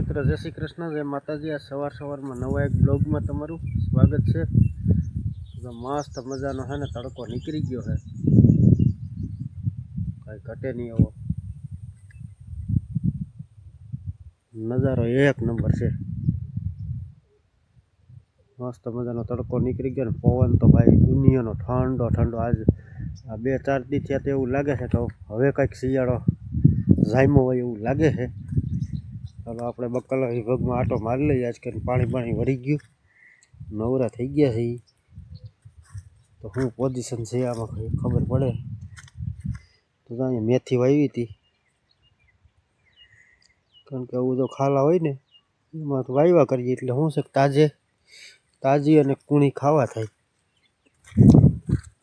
મિત્રો, જય શ્રી કૃષ્ણ, જય માતાજી. આ સવાર સવારમાં નવા એક બ્લોગમાં તમારું સ્વાગત છે. મસ્ત મજાનો છે ને તડકો નીકળી ગયો છે કંઈ ઘટે નહીં એવો. નજારો એક નંબર છે. મસ્ત મજાનો તડકો નીકળી ગયો ને. પવન તો ભાઈ દુનિયાનો ઠંડો ઠંડો. આજ આ બે, ચાર દી થયા તો એવું લાગે છે કે હવે કંઈક શિયાળો જાયમો હોય એવું લાગે છે. ચાલો આપણે બકલા વિભાગમાં આટો મારી લઈએ. આજકાલ પાણી પાણી વળી ગયું. નવરા થઈ ગયા છે. તો શું પોઝિશન છે આમાં કંઈ ખબર પડે? તો અહીંયા મેથી વાવી હતી. કારણ કે આવું જો ખાલા હોય ને, એમાં તો વાવ્યા કરીએ એટલે શું છે તાજે, તાજી અને કૂણી ખાવા થાય.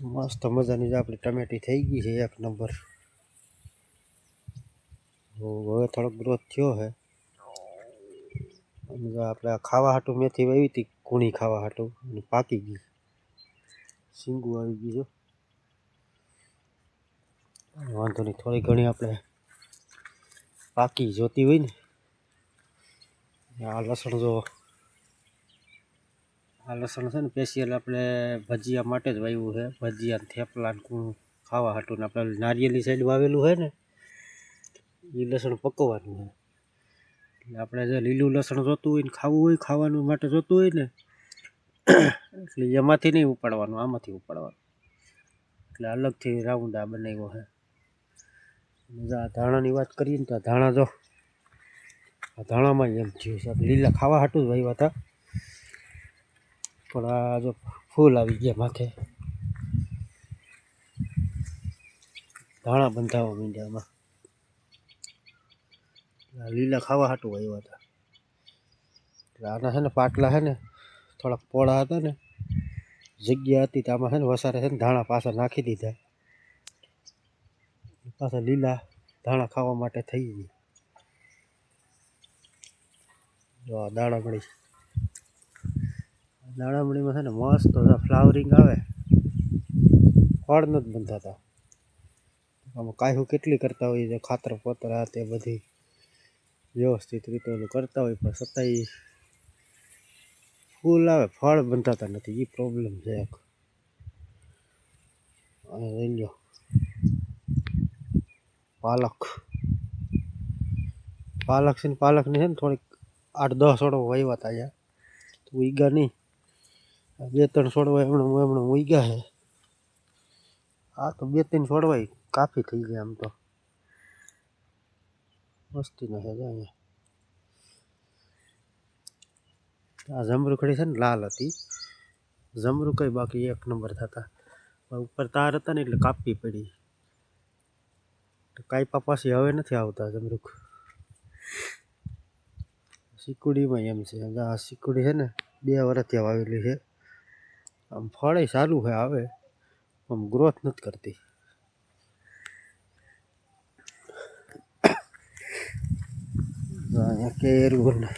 મસ્ત મજાની જ આપણી ટમેટી થઈ ગઈ છે એક નંબર. હવે થોડોક ગ્રોથ થયો છે આપણે ખાવા હાટું મેથી વાવી હતી, કૂણી ખાવા હાટું અને પાકી ગઈ શીંગું આવી ગયું વાંધો નહીં, થોડી ઘણી આપણે પાકી જોતી હોય ને. આ લસણ જો, આ લસણ છે ને, સ્પેશિયલ આપણે ભજીયા માટે જ વાવ્યું છે. ભજીયા થેપલા કૂણ ખાવા હાટું ને આપણે નારિયેલી સાઈડ વાવેલું હોય ને એ લસણ પકવવાનું છે. એટલે આપણે જે લીલું લસણ જોતું હોય ને ખાવું હોય, ખાવાનું માટે જોતું હોય ને, એટલે એમાંથી નહીં ઉપાડવાનું, આમાંથી ઉપાડવાનું. એટલે અલગથી રાઉન્ડ આ બનાવ્યો છે. આ ધાણાની વાત કરીએ ને તો ધાણા જો, આ ધાણામાં એમ થયું છે. લીલા ખાવા હાટું જ વાવ્યા હતા. પણ આ જો ફૂલ આવી ગયા માથે. ધાણા બંધાવા માંડ્યા લીલા ખાવા હાટું આવ્યા હતા. એટલે આના છે ને પાટલા છે ને, થોડાક પોળા હતા ને, જગ્યા હતી તો આમાં છે ને વસારે છે ને ધાણા પાછા નાખી દીધા. પાછા લીલા ધાણા ખાવા માટે થઈ ગયા. જો આ દાણામણી દાણામણીમાં છે ને મસ્ત ફ્લાવરિંગ આવે. ફળ નથી બંધાતા આમાં કાંઈ કેટલી કરતા હોય છે ખાતર પોતર તે બધી વ્યવસ્થિત રીતે ઓલું કરતા હોય, પણ છતાંય ફૂલ આવે, ફળ બંધાતા નથી એ પ્રોબ્લેમ છે એક. લઈ પાલક. પાલક છે ને પાલકની છે ને થોડીક આઠ દસ છોડો વાવ્યા હતા અહીંયા. તો ઉગ્યા નહીં બે ત્રણ છોડવા એમણે એમણે ઉગ્યા છે. આ તો બે ત્રણ છોડવાય કાફી થઈ ગયા આમ તો. મસ્તીના છે જો અહીંયા આ જમરૂખડી છે ને લાલ હતી જમરૂકઈ બાકી એક નંબર થતા પણ ઉપર તાર હતા ને એટલે કાપવી પડી તો કાંઈ પાછી હવે નથી આવતા જમરૂખ સિકુડીમાં એમ છે આ સિકુડી છે ને બે વર્ષથી વાવેલી છે આમ ફળે સારું છે આવે આમ ગ્રોથ નથી કરતી અહીંયા કેરું ને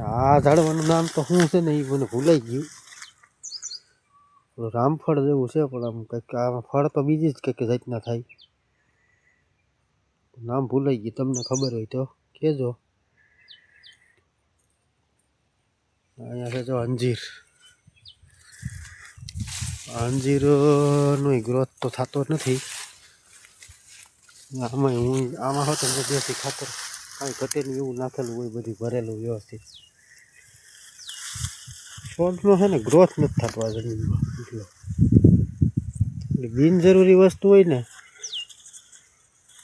આ ઝાડવાનું નામ તો શું છે ને એ મને ભૂલાઈ ગયું. રામફળ જેવું છે, પણ આમ કંઈક આમાં ફળ તો બીજી જ કંઈક જાતના થાય. નામ ભૂલાઈ ગયું, તમને ખબર હોય તો કહેજો. અહીંયા છે જો અંજીર. અંજીરનો ગ્રોથ તો થતો નથી. આમાં હું આમાં હોત ને ખાતર કાંઈ ઘટે નહીં એવું નાખેલું હોય, બધું ભરેલું વ્યવસ્થિત. છોડનો છે ને ગ્રોથ નથી થતો આ જમીનમાં, એટલે. એટલે બિનજરૂરી વસ્તુ હોય ને,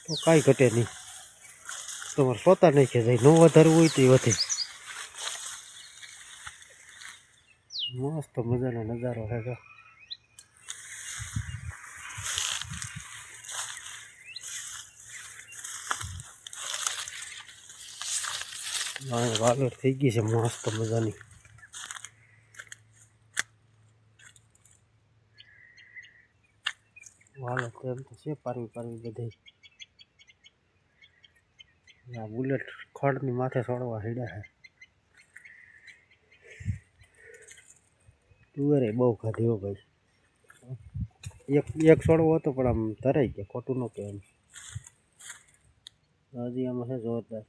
તો કાંઈ ઘટે નહીં. તમારે સોતા નહીં કે જાય, ન વધારવું હોય તો એ વધે. મસ્ત મજાનો નજારો છે વાલોર થઈ ગઈ છે, મસ્ત મજાની. વાલો તો એમ તો છે, પારવી પારવી બધે આ બુલેટ ખડની માથે છોડવા હેડ્યા છે. તુવેરે બહુ ખાધી હો ભાઈ. એક એક છોડવો હતો, પણ આમ ધરાઈ ગયા, ખોટું ન એમ. હજી આમાં છે, જોરદાર.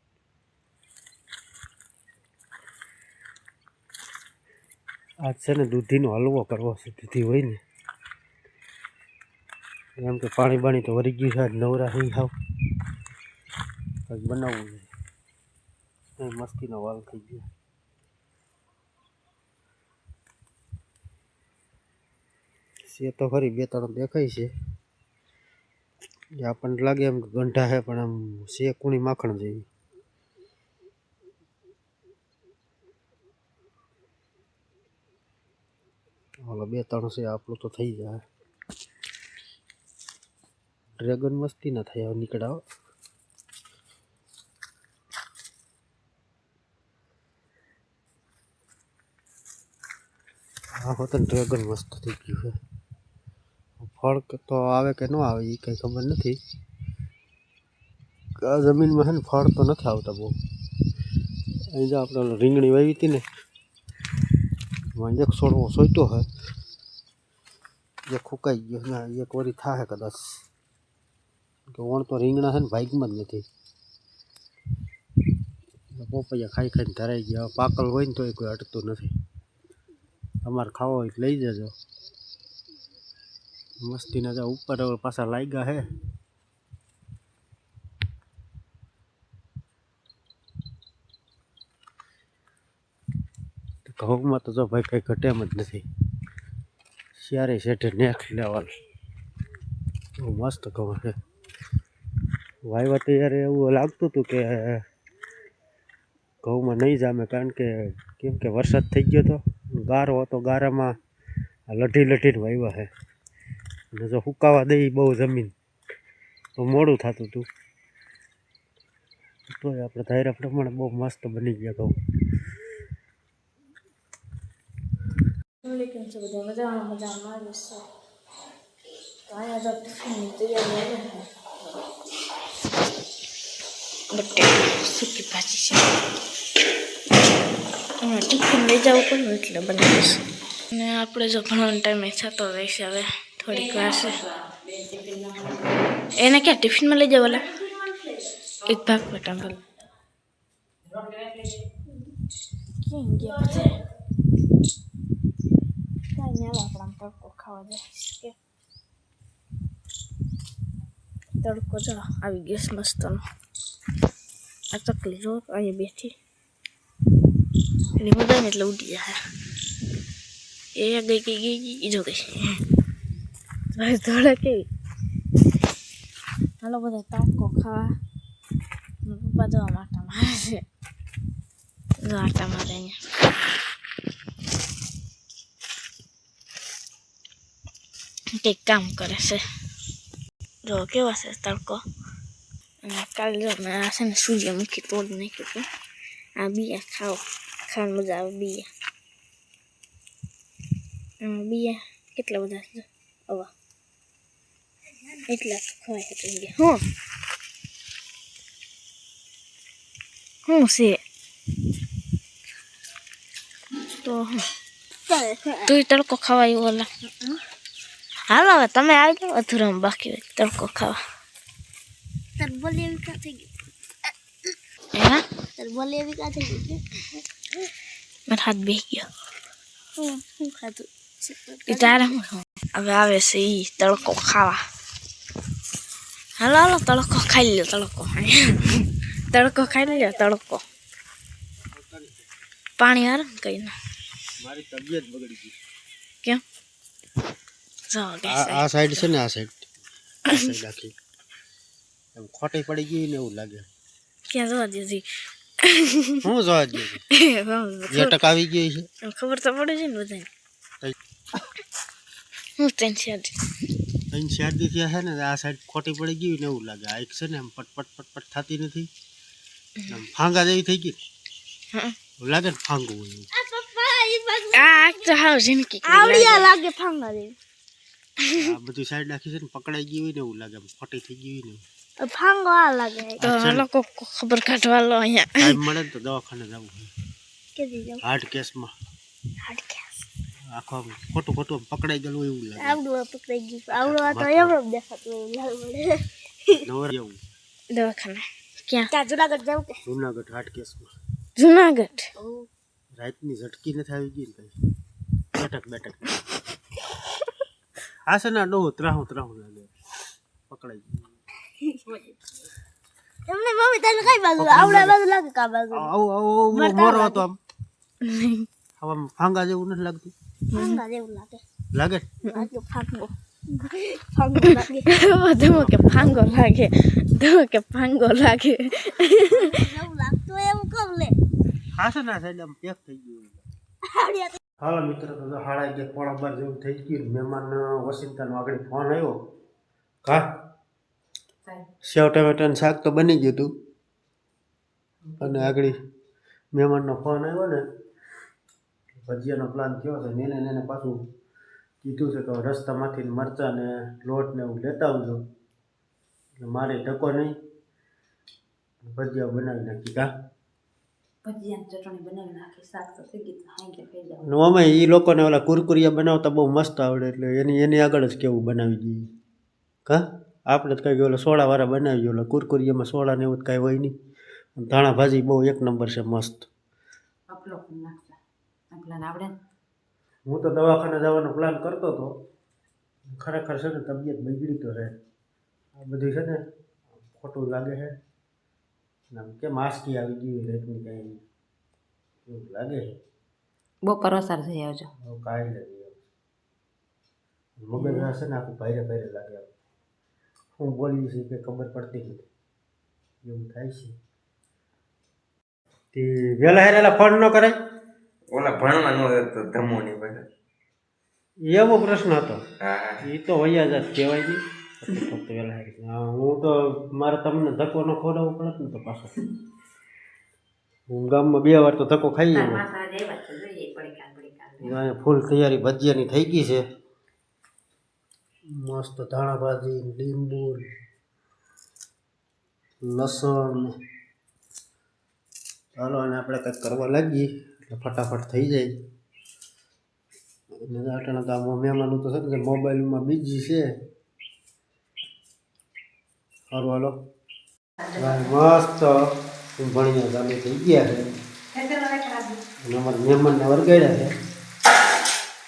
આજ છે ને દૂધીનો હલવો કરવો છે, દૂધી હોય ને. એમ કે પાણી બાણી તો વરી ગયું છે, આજ નવરા થઈ હાવ. કંઈક બનાવવું છે. એ મસ્તીનો વાલ થઈ ગયો. છે તો ખરી બે ત્રણ દેખાય છે. એ આપણને લાગે એમ કે ગંઠા છે, પણ આમ છે કુણી માખણ જેવી. હાલો, બે ત્રણ છે, આપણું તો થઈ જાય. ડ્રેગન મસ્તી ના થાય નીકળાવ. આ હોત ડ્રેગન મસ્ત થઈ ગયું છે. ફળ તો આવે કે ન આવે એ કંઈ ખબર નથી. આ જમીનમાં છે ને ફળ તો નથી આવતા બહુ. અહીં જો આપણે રીંગણી વાવી હતી ને એમાં એક છોડવો સોટ્યો હોય એક ફૂંકાઈ ગયો ના એક વરી થાહે કદાચ કે વણ તો રીંગણા છે ને ભાગમાં જ નથી પોપૈયા ખાઈ ખાઈને ધરાઈ ગયા પાકલ હોય ને તો કોઈ અટતું નથી તમારે ખાવો હોય તો લઈ જજો મસ્તીના જા ઉપર હવે પાછા લાગ્યા હે ઘઉંમાં તો જો ભાઈ કંઈ ઘટે જ નથી. શિયારે શેઠે નેક્સ્ટ લેવલ મસ્ત ઘઉં છે. વાવ્યા ત્યારે એવું લાગતું હતું કે ઘઉંમાં નહીં જામે કારણ કે કેમ કે વરસાદ થઈ ગયો હતો ગારો હતો, ગારામાં લઢી લઢીને વાવ્યા છે. અને જો સુકાવા દઈ બહુ જમીન. તો મોડું થતું હતું તોય આપણે ધાર્યા પ્રમાણે બહુ મસ્ત બની ગયા ઘઉં. કેમ છે બધા મજામાં મજામાં આવે છે. તો અહીંયા તો તૈયારી બટેટા સૂકી ભાજી છે હમણાં ટિફિન લઈ જવું પડે એટલે બનાવીશ અને આપણે જો ભણવાનો ટાઈમે થતો રહેશે હવે થોડીક છે એને ક્યાં ટિફિનમાં લઈ જવા એક ભાગ બટા ભલે ક્યાં ગયા નહીં આવે આપણે તડકો ખાવા જાય કે તડકો જો આવી છે મસ્તનો આ ચકલી જો અહીંયા બેઠી એની મજા એટલે ઉડી જાય એ ગઈ ગઈ ગઈ ગઈ ઈ જો ગઈ ભાઈ ધોળા કેવી હાલો બધા તડકો ખાવા પપ્પા જો આમ મારે છે જો આટા મારે અહીંયા કંઈક કામ કરે છે જો કેવા છે તડકો અને કાલે જો મેં આ છે ને સૂર્યમુખી તોડી નાખ્યું હતું આ બિયા ખાઓ ખાવાની મજા આવે બિયા બિયા કેટલા બધા છે હવા એટલા ખવાય હતું હું શું છે તો હું તું તડકો ખાવાય ઓલા હાલો હવે તમે આવી જાઓ અધૂરામાં બાકી હોય તડકો ખાવા તરબોલી એવી કા થઈ ગઈ હે તરબોલી એવી કા થઈ ગઈ મારા હાથ બેસી ગયો હું હું ખાધું તારે હવે આવે છે એ તડકો ખાવા હાલો હાલો તડકો ખાઈ લો તડકો તડકો ખાઈ લો તડકો પાણી આરામ કઈ ના મારી તબિયત બગડી ગઈ કેમ આ ગેસ આ સાઈડ છે ને આ સાઈડ આ સાઈડ આખી એમ ખોટી પડી ગઈ ને એવું લાગે ક્યાં જોવા દીધી હું જોવા દે જેટક આવી ગઈ છે ખબર તો પડે છે ને બધાને હું ટેન્શન અહીં શરદી થયા છે ને આ સાઈડ ખોટી પડી ગઈ ને એવું લાગે આ એક છે ને એમ પટપટ પટપટ થતી નથી આમ ફાંગા જેવી થઈ ગઈ હા એવું લાગે ને ફાંગું હોય એવું. આ પપ્પા એ બાજુ આ તો હાવ જિંદગી આવડિયા લાગે ફાંગા જેવી આ બધી સાઈડ નાખી છે ને પકડાઈ ગયું હોય ને એવું લાગે આમ ખોટી થઈ ગયું ને. ફાંગો આ લાગે. તો લોકો ખબર કાઢવા લો અહીંયા. ટાઈમ મળે તો દવાખાને જવું જાવ? હાર્ટ કેસમાં હાર્ટ કેસ આખો ખોટું ખોટું પકડાઈ ગયેલું હોય એવું લાગે. આવડું પકડાઈ ગયું આવડું આ તો એમ દેખાતું એવું મળે નવરા દવાખાને. ક્યાં? ત્યાં જુનાગઢ જાવ કે? જુનાગઢ હાર્ટ કેસમાં જુનાગઢ? રાતની ઝટકી નથી આવી ગઈ ને કઈ? બેઠક બેઠક. આ છે ને ડો ત્રાહું ત્રાહું લાગે પકડાઈ. એમને મમ્મી તને કઈ બાજુ આવડા બાજુ લાગે કા બાજુ? આવું આવું આવું મોરો હતો આમ. હવે ફાંગા જેવું નથી લાગતું. ફાંગા જેવું લાગે. લાગે? આજે ફાંગો. ફાંગો લાગે. ધમો કે ફાંગો લાગે. ધમો કે ફાંગો લાગે. એવું લાગતું એવું કમ લે. હા છે સાઈડ આમ પેક થઈ ગયું. હાલો મિત્ર તો હાડા અગિયાર પોણા બાર જેવું થઈ ગયું મહેમાન વોશિંગ્ટન આગળ ફોન આવ્યો. હા સેવ ટમેટાનું શાક તો બની ગયું હતું અને આગળ મહેમાનનો ફોન આવ્યો ને ભજીયાનો પ્લાન થયો છે ને એને એને પાછું કીધું છે કે રસ્તામાંથી મરચાં ને લોટ ને એવું લેતા આવજો. એટલે મારે ટકો નહીં. ભજીયા બનાવી નાખી. કા? અમે એ લોકોને ઓલા કુરકુરિયા બનાવતા બહુ મસ્ત આવડે એટલે એની એની આગળ જ કેવું બનાવી દઈએ. કા આપણે તો કંઈ ઓલા સોડાવાળા બનાવી ઓલા કુરકુરિયામાં સોડા ને એવું તો કાંઈ હોય નહીં. અને ધાણા ભાજી બહુ એક નંબર છે મસ્ત. હું તો દવાખાને જવાનો પ્લાન કરતો હતો. ખરેખર છે ને તબિયત બગડી તો રહે. આ બધું છે ને ખોટું લાગે છે. આમ કે આસકી આવી ગઈ રેતની કાંઈ એવું લાગે બહુ બપોર વસાર જઈ આવજો હવે કાંઈ નથી મગજ હશે ને આખું ભાઈરે ભાઈરે લાગે. હું બોલી છે કે ખબર પડતી નથી. એવું થાય છે. તે વહેલા હેરેલા ફોન ન કરાય ઓલા ભણવાનું ન તો ધમો ની બધા એવો પ્રશ્ન હતો. હા એ તો વૈયા જ કહેવાય નહીં ફક્ત ફક્ત વહેલા હું તો મારે તમને ધક્કો ન ખોરાવો પડત ને તો પાછો. હું ગામમાં બે વાર તો ધક્કો ખાઈ અહીંયા ફૂલ તૈયારી ભજીયાની થઈ ગઈ છે. મસ્ત ધાણા ભાજી લીંબુ લસણ. ચાલો અને આપણે કંઈક કરવા લાગીએ એટલે ફટાફટ થઈ જાય. અને અટાણા તો મહેમાનો તો છે ને મોબાઈલમાં બીજી છે. સારું હાલો. મસ્ત. ભણીને ચાલુ થઈ ગયા છે. અને અમારા મહેમાનને વરગાડ્યા છે.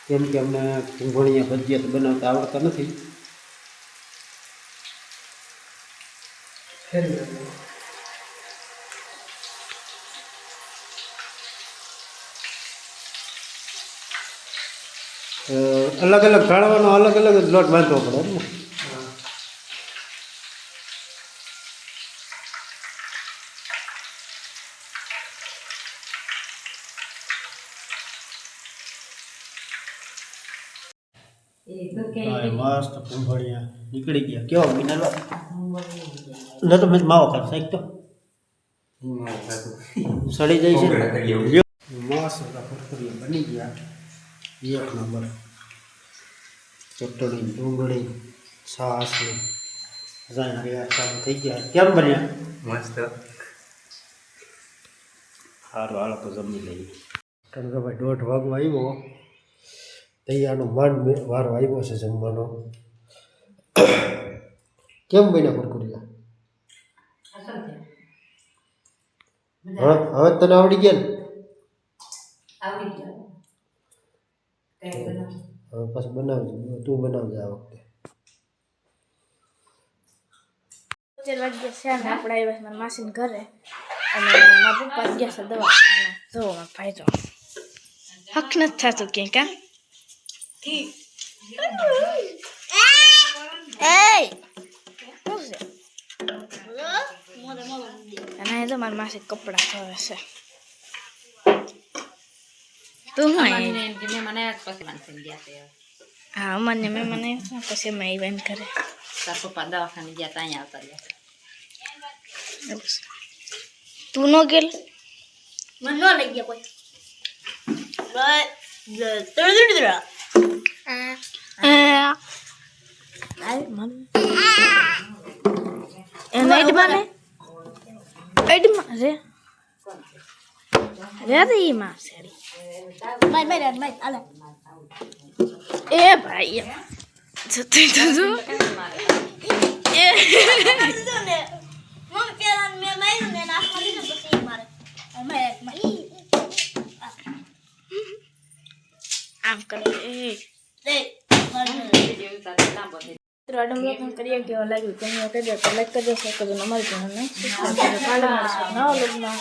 કેમ કે અમને કુંભણીયા ભજીયા તો બનાવતા આવડતા નથી. અલગ અલગ ઢાળવાનો અલગ અલગ જ લોટ બાંધવો પડે ને એ તો કે હા, મસ્ત ભૂંગળીયા નીકળી ગયા. કેવો મિનરવા ન તો મેં માવો ખાતો સાહેબ તો. સડી જાય છે. મસ્ત ફરફરિયા બની ગયા. એક નંબર. ચટણી ડુંગળી છાસ જાય રહ્યા ચાલુ થઈ ગયા. કેમ બન્યા? મસ્ત. સારું હાલો તો જમી લઈએ. કારણ કે ભાઈ દોઢ વાગવા આવ્યો. તૈયારનો માંડ વારો આવ્યો છે જમવાનો. કેમ બન્યા કુરકુરિયા હા, હવે તને આવડી ગયા ને? હવે પછી બનાવજો, તું બનાવજે આ વખતે. ચાર વાગ્યા છે આપણા આપણે આવ્યા ઘરે. અને મારા પપ્પા ગયા છે દવા જો ભાઈ જો, હક નથી થતું ક્યાંય કા એય શું છે અને અહીં તો મારી માસી કપડાં ધોવે છે તું હું અહીં મને જે મને પછી માનસી ગયા તે હા મને મેં મને પછી મેં ઇવેન્ટ કરે તાર પપ્પા દવાખાને ગયા ત્યાં આવતા રહ્યા એવું છે. તું નો ગેલ મને ન લઈ ગયા કોઈ એ ભાઈ જતી તો જો. એ. દીધો ને મમ્મી પેલા મેં માર્યું ને નાખવા દીધું પછી ઈ મારે મારે મારે આમ કરે એ તે વીડિયો ઉતારે લાંબો થઈ મિત્રો આડમ લોકોને કરીએ કેવા લાગ્યું. તમે કહી દો તો લાઈક કરજો શેર કરજો અમારી ચેનલને સબસ્ક્રાઈબ નવા લોકમાં